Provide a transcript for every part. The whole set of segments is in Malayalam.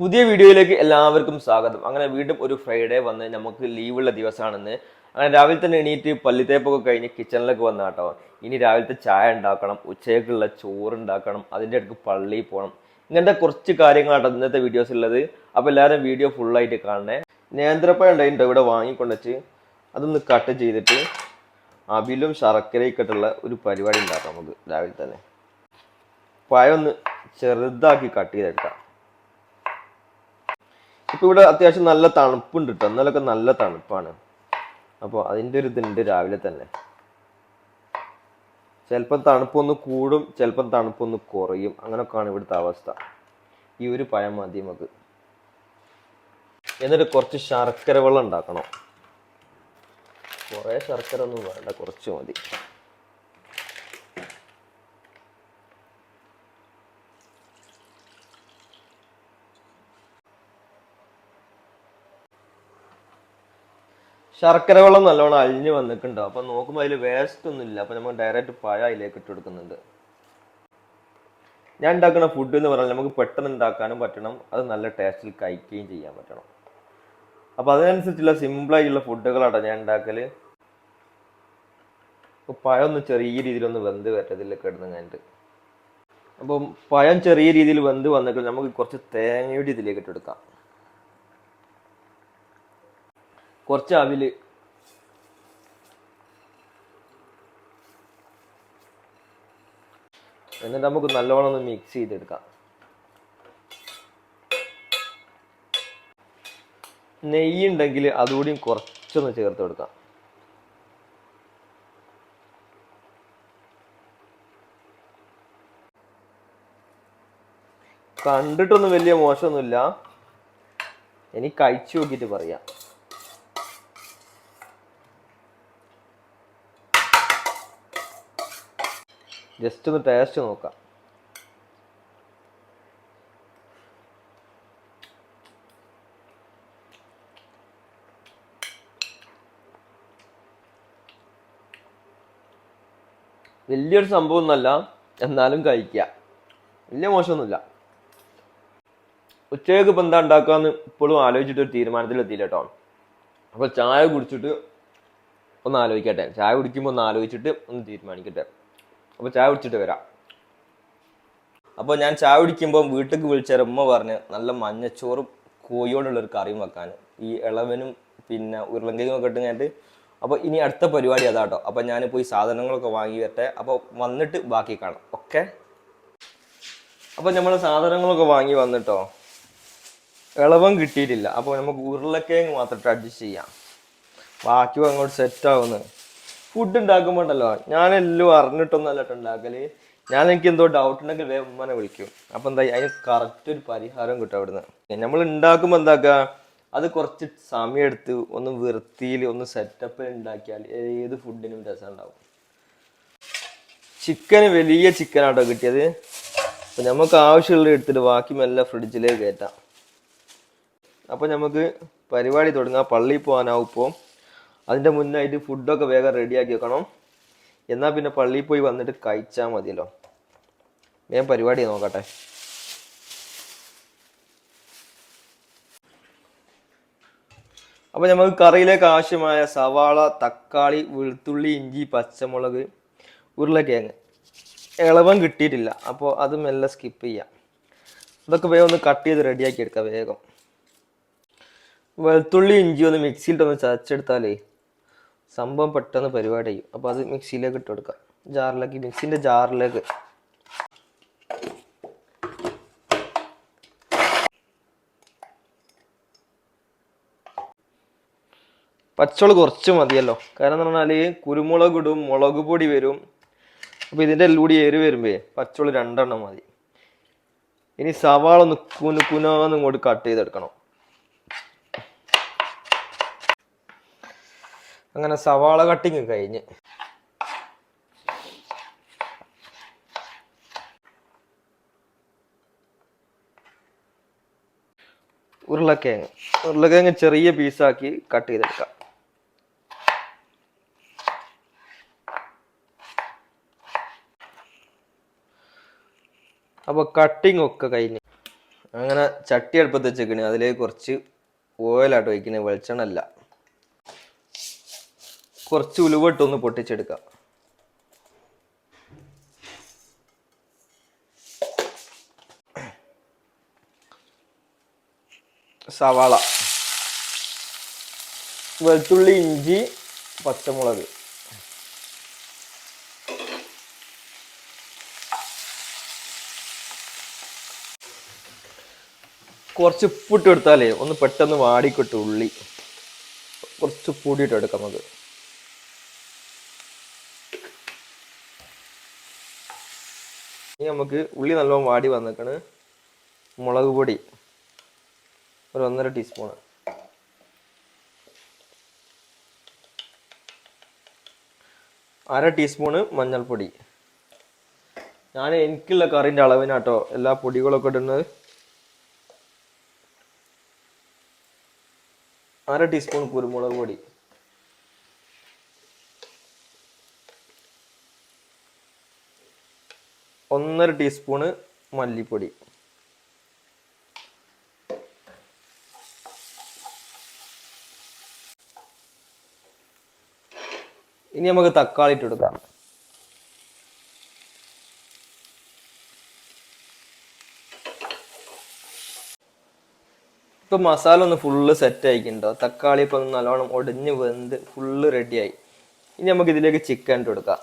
പുതിയ വീഡിയോയിലേക്ക് എല്ലാവർക്കും സ്വാഗതം. അങ്ങനെ വീണ്ടും ഒരു ഫ്രൈഡേ വന്ന് നമുക്ക് ലീവുള്ള ദിവസമാണെന്ന്. അങ്ങനെ രാവിലെ തന്നെ എണീറ്റ് പള്ളിത്തേപ്പൊക്കെ കഴിഞ്ഞ് കിച്ചണിലേക്ക് വന്ന കേട്ടോ ഇനി രാവിലത്തെ ചായ ഉണ്ടാക്കണം ഉച്ചയ്ക്കുള്ള ചോറ് ഉണ്ടാക്കണം അതിന്റെ അടുത്ത് പള്ളിയിൽ പോകണം ഇങ്ങനത്തെ കുറച്ച് കാര്യങ്ങളാണ് ഇന്നത്തെ വീഡിയോസ് ഉള്ളത്. അപ്പോൾ എല്ലാവരും വീഡിയോ ഫുള്ളായിട്ട് കാണണേ. നേന്ത്രപ്പഴം ഉണ്ടായിട്ടോ ഇവിടെ വാങ്ങിക്കൊണ്ടുവച്ച്? അതൊന്ന് കട്ട് ചെയ്തിട്ട് അവിലും ശർക്കരയൊക്കെട്ടുള്ള ഒരു പരിപാടി ഉണ്ടാക്കാം നമുക്ക് രാവിലെ തന്നെ. പഴം ഒന്ന് ചെറുതാക്കി കട്ട് ചെയ്തെടുക്കാം. ഇപ്പൊ ഇവിടെ അത്യാവശ്യം നല്ല തണുപ്പുണ്ട് കേട്ടോ എന്നാലൊക്കെ നല്ല തണുപ്പാണ്. അപ്പോൾ അതിന്റെ ഒരു ഇതുണ്ട് രാവിലെ തന്നെ. ചിലപ്പം തണുപ്പൊന്ന് കൂടും ചിലപ്പം തണുപ്പൊന്ന് കുറയും. അങ്ങനെയൊക്കെയാണ് ഇവിടുത്തെ അവസ്ഥ. ഈ ഒരു പഴം മതി നമുക്ക്. എന്നിട്ട് കുറച്ച് ശർക്കര വെള്ളം ഉണ്ടാക്കണം. കുറേ ശർക്കര ഒന്നും വേണ്ട കുറച്ച് മതി. ശർക്കര വെള്ളം നല്ലോണം അലിഞ്ഞ് വന്നിട്ടുണ്ടോ. അപ്പൊ നോക്കുമ്പോൾ അതിൽ വേസ്റ്റ് ഒന്നും ഇല്ല. അപ്പൊ നമ്മൾ ഡയറക്റ്റ് പഴ അതിലേക്ക് ഇട്ട് കൊടുക്കുന്നുണ്ട്. ഞാൻ ഉണ്ടാക്കുന്ന ഫുഡ് എന്ന് പറഞ്ഞാൽ നമുക്ക് പെട്ടെന്ന് ഉണ്ടാക്കാനും പറ്റണം. അത് നല്ല ടേസ്റ്റിൽ കഴിക്കുകയും ചെയ്യാൻ പറ്റണം. അപ്പൊ അതിനനുസരിച്ചുള്ള സിമ്പിളായിട്ടുള്ള ഫുഡുകളാട്ടോ ഞാൻ ഉണ്ടാക്കൽ. പഴം ഒന്ന് ചെറിയ രീതിയിലൊന്ന് വെന്ത് വരട്ടതിൽ കിടന്ന് കഴിഞ്ഞിട്ട് അപ്പം പഴം ചെറിയ രീതിയിൽ വെന്ത് വന്നിട്ട് നമുക്ക് കുറച്ച് തേങ്ങയുടെ ഇതിലേക്ക് ഇട്ടെടുക്കാം കുറച്ച് അവിൽ എന്നിട്ട് നമുക്ക് നല്ലോണം ഒന്ന് മിക്സ് ചെയ്തെടുക്കാം. നെയ്യ് ഉണ്ടെങ്കിൽ അതുകൂടിയും കുറച്ചൊന്ന് ചേർത്ത് കൊടുക്കാം. കണ്ടിട്ടൊന്നും വലിയ മോശമൊന്നുമില്ല. ഇനി കഴിച്ചു നോക്കിയിട്ട് പറയാം. ജസ്റ്റ് ഒന്ന് ടേസ്റ്റ് നോക്കാം. വലിയൊരു സംഭവം ഒന്നല്ല എന്നാലും കഴിക്കുക വലിയ മോശമൊന്നുമില്ല. ഉച്ചയ്ക്ക് ഇപ്പം എന്താ ഉണ്ടാക്കാന്ന് ഇപ്പോഴും ആലോചിച്ചിട്ട് ഒരു തീരുമാനത്തിൽ എത്തിയില്ല കേട്ടോ. അപ്പോൾ ചായ കുടിച്ചിട്ട് ഒന്ന് ആലോചിക്കട്ടെ. ചായ കുടിക്കുമ്പോൾ ഒന്ന് ആലോചിച്ചിട്ട് ഒന്ന് തീരുമാനിക്കട്ടെ. അപ്പോൾ ചായ കുടിച്ചിട്ട് വരാം. അപ്പോൾ ഞാൻ ചായ കുടിക്കുമ്പോൾ വീട്ടിലേക്ക് വിളിച്ച ഉമ്മ പറഞ്ഞ് നല്ല മഞ്ഞച്ചോറും കോഴിയോടുള്ളൊരു കറിയും വെക്കാൻ. ഈ ഇളവനും പിന്നെ ഉരുളങ്കയും ഒക്കെ ഇട്ട് കഴിഞ്ഞിട്ട് അപ്പോൾ ഇനി അടുത്ത പരിപാടി അതാട്ടോ. അപ്പോൾ ഞാൻ പോയി സാധനങ്ങളൊക്കെ വാങ്ങി വരട്ടെ. അപ്പോൾ വന്നിട്ട് ബാക്കി കാണാം. ഓക്കെ? അപ്പോൾ നമ്മൾ സാധനങ്ങളൊക്കെ വാങ്ങി വന്നിട്ടോ? ഇളവം കിട്ടിയിട്ടില്ല. അപ്പോൾ നമുക്ക് ഉരുളക്കിഴങ്ങ് മാത്രം അഡ്ജസ്റ്റ് ചെയ്യാം. ബാക്കി അങ്ങോട്ട് സെറ്റ് ആവുന്നത് ഫുഡ് ഉണ്ടാക്കുമ്പോണ്ടല്ലോ എല്ലാം അറിഞ്ഞിട്ടൊന്നല്ല ട്ടോ ഉണ്ടാക്കൽ. ഞാൻ എനിക്ക് എന്തോ ഡൗട്ട് ഉണ്ടെങ്കിൽ വേഗം ഉമ്മനെ വിളിക്കും. അപ്പം എന്താ അതിന് കറക്റ്റ് ഒരു പരിഹാരം കിട്ടും അവിടുന്ന്. നമ്മൾ ഉണ്ടാക്കുമ്പോൾ എന്താക്കുക അത് കുറച്ച് സമയം എടുത്ത് ഒന്ന് വൃത്തിയിൽ ഒന്ന് സെറ്റപ്പിൽ ഉണ്ടാക്കിയാൽ ഏത് ഫുഡിനും രസം ഉണ്ടാവും. ചിക്കൻ വലിയ ചിക്കനാട്ടോ കിട്ടിയത്. അപ്പം നമുക്ക് ആവശ്യമുള്ള എടുത്തിട്ട് ബാക്കി മെല്ലെ ഫ്രിഡ്ജിലേക്ക് കയറ്റാം. അപ്പോൾ നമുക്ക് പരിപാടി തുടങ്ങാം. പള്ളിയിൽ പോകാനാവും ഇപ്പോൾ അതിന്റെ മുന്നായിട്ട് ഫുഡൊക്കെ വേഗം റെഡിയാക്കി വെക്കണം. എന്നാൽ പിന്നെ പള്ളിയിൽ പോയി വന്നിട്ട് കഴിച്ചാൽ മതിയല്ലോ. ഞാൻ പരിപാടി നോക്കട്ടെ. അപ്പോൾ നമുക്ക് കറിയിലേക്ക് ആവശ്യമായ സവാള തക്കാളി വെളുത്തുള്ളി ഇഞ്ചി പച്ചമുളക് ഉരുളക്കിഴങ്ങ്. ഇളവം കിട്ടിയിട്ടില്ല. അപ്പോൾ അത് മെല്ലെ സ്കിപ്പ് ചെയ്യാം. ഇതൊക്കെ വേഗം ഒന്ന് കട്ട് ചെയ്ത് റെഡിയാക്കി എടുക്കാം വേഗം. വെളുത്തുള്ളി ഇഞ്ചി ഒന്ന് മിക്സിയിലിട്ടൊന്ന് ചതച്ചെടുത്താലേ സംഭവം പെട്ടെന്ന് പരിപാടി ചെയ്യും അപ്പോൾ അത് മിക്സിയിലേക്ക് ഇട്ട് കൊടുക്കാം. ജാറിലേക്ക് മിക്സിന്റെ ജാറിലേക്ക്. പച്ചമുളക് കുറച്ച് മതിയല്ലോ. കാരണം എന്ന് പറഞ്ഞാൽ കുരുമുളക് ഇടും മുളക് പൊടി വരും. അപ്പോൾ ഇതിന്റെ എല്ലാം കൂടി എരി വരുമ്പേ പച്ചമുളക് രണ്ടെണ്ണം മതി. ഇനി സവാള ഒന്ന് കുനു കുനാന്ന് ഇങ്ങോട്ട് കട്ട് ചെയ്തെടുക്കണം. അങ്ങനെ സവാള കട്ടിങ് കഴിഞ്ഞ്. ഉരുളക്കിഴങ്ങ്. ഉരുളക്കിഴങ്ങ് ചെറിയ പീസാക്കി കട്ട് ചെയ്തെടുക്കാം. അപ്പോൾ കട്ടിങ് ഒക്കെ കഴിഞ്ഞ്. അങ്ങനെ ചട്ടി അടുപ്പത്ത് വെച്ചേക്കണേ. അതിലേക്ക് കുറച്ച് ഓയിലാട്ടോ വയ്ക്കുന്നത് വെളിച്ചെണ്ണ അല്ല. കുറച്ച് ഉലുവിട്ടൊന്ന് പൊട്ടിച്ചെടുക്കാം. സവാള. വെളുത്തുള്ളി ഇഞ്ചി പച്ചമുളക്. കുറച്ച് ഉപ്പിട്ട് എടുത്താലേ ഒന്ന് പെട്ടെന്ന് വാടിക്കിട്ടും ഉള്ളി. കുറച്ച് കൂടിയിട്ട് എടുക്കാം നമുക്ക്. ഇനി നമുക്ക് ഉള്ളി നല്ലോണം വാടി വന്നേക്കാണ് മുളക് പൊടി ഒരു ഒന്നര ടീസ്പൂണ് അര ടീസ്പൂണ് മഞ്ഞൾപ്പൊടി. ഞാൻ എനിക്കുള്ള കറിന്റെ അളവിനാട്ടോ എല്ലാ പൊടികളൊക്കെ ഇടുന്നത്. അര ടീസ്പൂൺ കുരുമുളക് പൊടി. ഒന്നര ടീസ്പൂണ് മല്ലിപ്പൊടി. ഇനി നമുക്ക് തക്കാളി ഇട്ട് കൊടുക്കാം. ഇപ്പൊ മസാല ഒന്ന് ഫുള്ള് സെറ്റ് ആയിക്കുണ്ടോ? തക്കാളി ഇപ്പൊ നല്ലോണം ഒടിഞ്ഞ് വെന്ത് ഫുള്ള് റെഡിയായി ഇനി നമുക്ക് ഇതിലേക്ക് ചിക്കൻ ഇട്ട് കൊടുക്കാം.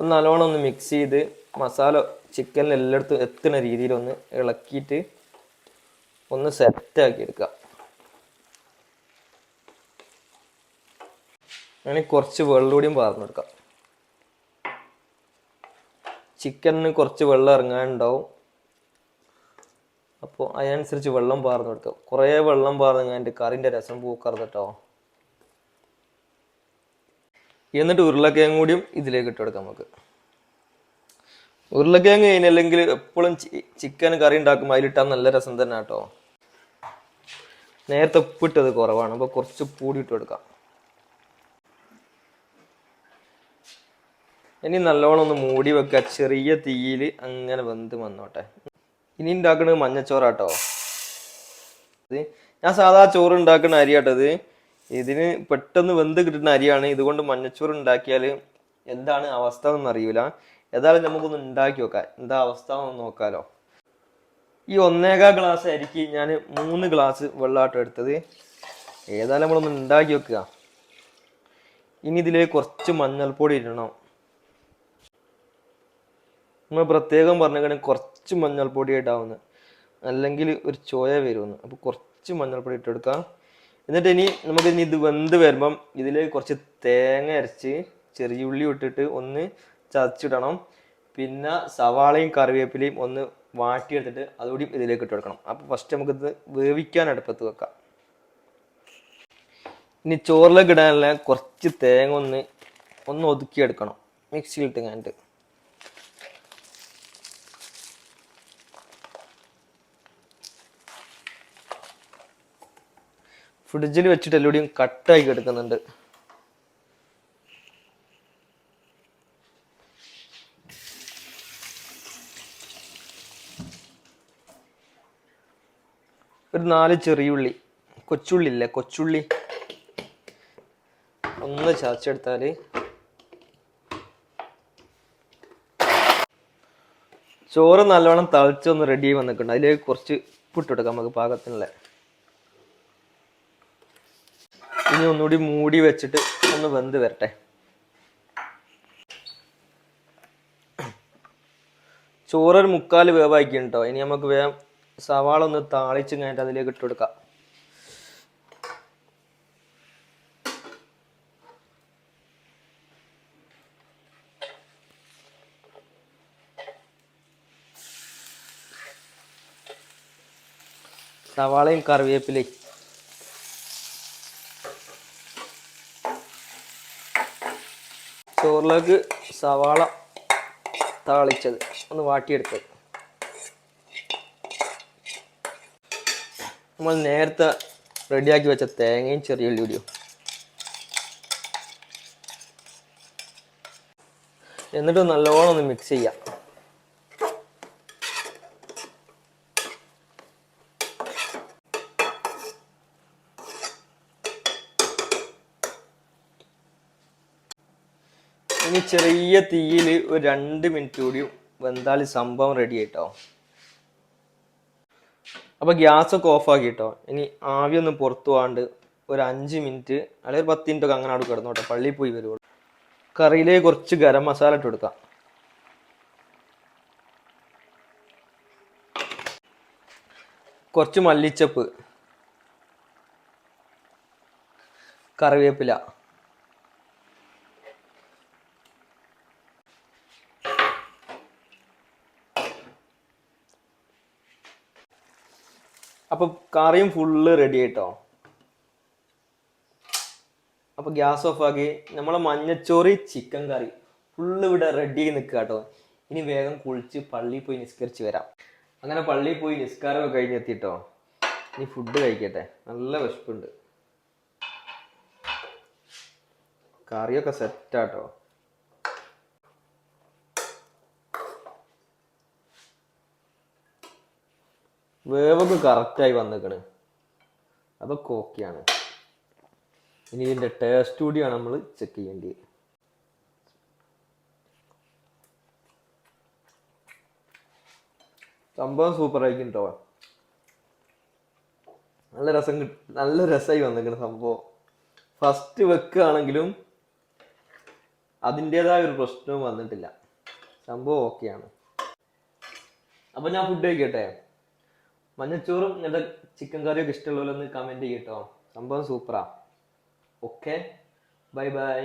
ഒന്ന് നല്ലോണം ഒന്ന് മിക്സ് ചെയ്ത് മസാല ചിക്കനിൽ എല്ലായിടത്തും എത്തുന്ന രീതിയിൽ ഒന്ന് ഇളക്കിയിട്ട് ഒന്ന് സെറ്റ് ആക്കി എടുക്കുക. അങ്ങനെ കുറച്ച് വെള്ളം കൂടിയും പാർന്നു കൊടുക്കാം. ചിക്കനിന് കുറച്ച് വെള്ളം ഇറങ്ങാനുണ്ടാവും. അപ്പോൾ അതിനനുസരിച്ച് വെള്ളം പാർന്നു കൊടുക്കുക കുറേ വെള്ളം പാർന്നു കഴിഞ്ഞാൽ കറിന്റെ രസം പൂക്കറുതട്ടോ എന്നിട്ട് ഉരുളക്കിഴങ്ങ് കൂടിയും ഇതിലേക്ക് ഇട്ട് കൊടുക്കാം നമുക്ക്. ഉരുളക്കിഴങ്ങ് കഴിഞ്ഞല്ലെങ്കിൽ എപ്പോഴും ചിക്കൻ കറി ഉണ്ടാക്കുമ്പോൾ അതിലിട്ടാൽ നല്ല രസം തന്നെ കേട്ടോ. നേരത്തെ ഉപ്പിട്ടത് കുറവാണ്. അപ്പോൾ കുറച്ച് പൂടി ഇട്ട് കൊടുക്കാം. ഇനി നല്ലോണം ഒന്ന് മൂടി വെക്കുക ചെറിയ തീയിൽ അങ്ങനെ വെന്ത് വന്നോട്ടെ. ഇനി ഉണ്ടാക്കുന്നത് മഞ്ഞച്ചോറാട്ടോ. ഞാൻ സാധാ ചോറ് ഉണ്ടാക്കുന്ന അരിയാട്ടോ ഇത്. ഇതിന് പെട്ടെന്ന് വെന്ത് കിട്ടുന്ന അരിയാണ്. ഇതുകൊണ്ട് മഞ്ഞച്ചോറ് ഉണ്ടാക്കിയാൽ എന്താണ് അവസ്ഥ എന്ന് അറിയൂല. ഏതായാലും നമുക്കൊന്ന് ഉണ്ടാക്കി നോക്കാം. എന്താ അവസ്ഥ എന്ന് നോക്കാലോ. ഈ ഒന്നേകാ ഗ്ലാസ് അരിക്ക് ഞാൻ മൂന്ന് ഗ്ലാസ് വെള്ളമാട്ടോ എടുത്തത്. ഏതായാലും നമ്മളൊന്ന് ഉണ്ടാക്കി വെക്കുക ഇനി ഇതിലേക്ക് കുറച്ച് മഞ്ഞൾപ്പൊടി ഇടണം. നമ്മൾ പ്രത്യേകം പറഞ്ഞേക്കണേ കുറച്ച് മഞ്ഞൾപ്പൊടി ഇടാവുന്നത് അല്ലെങ്കിൽ ഒരു ചോയ വരുമെന്ന്. അപ്പോൾ കുറച്ച് മഞ്ഞൾപ്പൊടി ഇട്ടെടുക്കാം എന്നിട്ട് ഇനി നമുക്ക് ഇനി ഇത് വെന്ത് വരുമ്പം ഇതിൽ കുറച്ച് തേങ്ങ അരച്ച് ചെറിയ ഉള്ളി ഇട്ടിട്ട് ഒന്ന് ചതച്ചിടണം. പിന്നെ സവാളയും കറിവേപ്പിലയും ഒന്ന് വാട്ടിയെടുത്തിട്ട് അതുകൂടി ഇതിലേക്ക് ഇട്ട് കൊടുക്കണം. അപ്പോൾ ഫസ്റ്റ് നമുക്കിത് വേവിക്കാൻ അടുപ്പത്ത് വെക്കാം. ഇനി ചോറിലേക്ക് ഇടാനുള്ള കുറച്ച് തേങ്ങ ഒന്ന് ഒന്ന് ഒതുക്കിയെടുക്കണം. മിക്സിയിലിട്ട് കഴിഞ്ഞിട്ട് ഫ്രിഡ്ജിൽ വെച്ചിട്ട് എല്ലാം കട്ടായി കിടക്കുന്നുണ്ട്. ഒരു നാല് ചെറിയുള്ളി. കൊച്ചുള്ളി ഇല്ലേ കൊച്ചുള്ളി. ഒന്ന് ചതച്ചെടുത്താൽ ചോറ് നല്ലോണം തളിച്ചൊന്ന് റെഡി ആയി വന്നിട്ടുണ്ട്. അതിലേക്ക് കുറച്ച് ഉപ്പിട്ടെടുക്കാം നമുക്ക് പാകത്തിനുള്ള. ഇനി ഒന്നുകൂടി മൂടി വെച്ചിട്ട് ഒന്ന് വെന്ത് വരട്ടെ. ചോറൊരു മുക്കാൽ വേവാക്കിട്ടോ ഇനി നമുക്ക് വേഗം സവാള ഒന്ന് താളിച്ച് കഴിഞ്ഞിട്ട് അതിലേക്ക് ഇട്ട് കൊടുക്കാം. സവാളയും കറിവേപ്പിലയും. ചോറിലേക്ക് സവാള താളിച്ചത്. ഒന്ന് വാട്ടിയെടുത്തത് നമ്മൾ നേരത്തെ റെഡിയാക്കി വെച്ച തേങ്ങയും ചെറിയ ഉള്ളിയും എന്നിട്ട് നല്ലോണം ഒന്ന് മിക്സ് ചെയ്യാം. ഇനി ചെറിയ തീയിൽ ഒരു രണ്ട് മിനിറ്റ് കൂടി വെന്താൽ സംഭവം റെഡി ആയിട്ടോ? ഗ്യാസ് ഒക്കെ ഓഫ് കേട്ടോ ഇനി ആവിയൊന്നും പുറത്തു പോകാണ്ട് ഒരു അഞ്ച് മിനിറ്റ് അല്ലെങ്കിൽ ഒരു പത്ത് മിനിറ്റ് ഒക്കെ അങ്ങനെ അവിടെ കിടന്നോട്ടെ പള്ളിയിൽ പോയി വരുള്ളൂ. കറിയിലേ കുറച്ച് ഗരം മസാല ഇട്ട് കൊടുക്കാം. കുറച്ച് മല്ലിച്ചപ്പ് കറിവേപ്പില. അപ്പൊ കറിയും ഫുള്ള് റെഡി ആയിട്ടോ? അപ്പൊ ഗ്യാസ് ഓഫ് ആക്കി. നമ്മളെ മഞ്ഞച്ചോറി ചിക്കൻ കറി ഫുള്ള് ഇവിടെ റെഡി ആയി നിൽക്കുക കേട്ടോ ഇനി വേഗം കുളിച്ച് പള്ളിയിൽ പോയി നിസ്കരിച്ച് വരാം. അങ്ങനെ പള്ളിയിൽ പോയി നിസ്കാരമൊക്കെ കഴിഞ്ഞെത്തിട്ടോ ഇനി ഫുഡ് കഴിക്കട്ടെ. നല്ല വിശപ്പുണ്ട്. കറിയൊക്കെ സെറ്റാട്ടോ വേവൊക്കെ കറക്റ്റായി വന്നിക്കണ്. അതൊക്കെ ഓക്കെയാണ് ഇനി ഇതിന്റെ ടേസ്റ്റ് കൂടിയാണ് നമ്മൾ ചെക്ക് ചെയ്യേണ്ടത് സംഭവം സൂപ്പർ ആയിരിക്കും കേട്ടോ നല്ല രസം കിട്ടും നല്ല രസമായി വന്നിരിക്കുന്ന സംഭവം. ഫസ്റ്റ് വെക്കുകയാണെങ്കിലും അതിന്റെതായ ഒരു പ്രശ്നവും വന്നിട്ടില്ല. സംഭവം ഓക്കെയാണ് അപ്പൊ ഞാൻ ഫുഡ് കഴിക്കട്ടെ? മഞ്ഞച്ചോറും ഇങ്ങനത്തെ ചിക്കൻ കറിയൊക്കെ ഇഷ്ടമുള്ളവരൊന്ന് കമന്റ് ചെയ്യട്ടോ സംഭവം സൂപ്പറാ ഓക്കെ ബൈ ബൈ